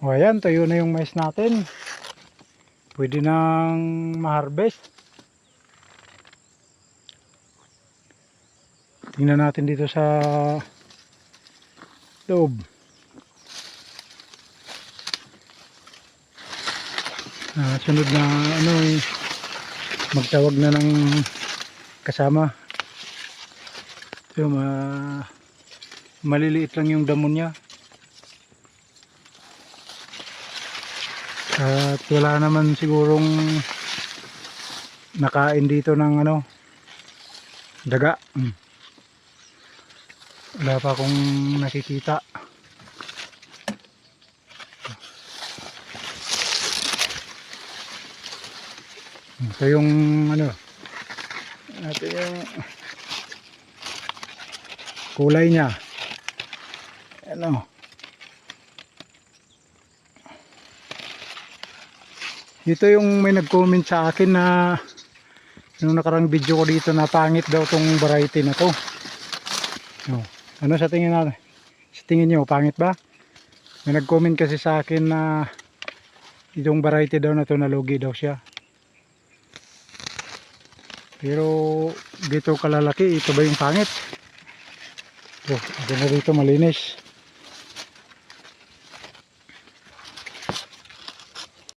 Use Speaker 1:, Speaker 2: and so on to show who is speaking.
Speaker 1: O ayan, tayo na yung mais natin. Pwede nang ma-harvest. Tingnan natin dito sa loob. Ah, sunod na ano eh, magtawag na ng kasama. So, ma maliliit lang yung damo niya. At wala naman sigurong nakain dito ng ano daga. Mm. Wala pa akong nakikita. Ito yung ano ito yung kulay niya. Ano? Ito yung may nag-comment sa akin na nung nakarang video ko dito na pangit daw tong variety na to. No. Ano sa tingin natin? Sa tingin niyo pangit ba? May nag-comment kasi sa akin na itong variety daw na to nalugi daw siya. Pero dito kalalaki, ito ba yung pangit? Oh, ito na dito malinis.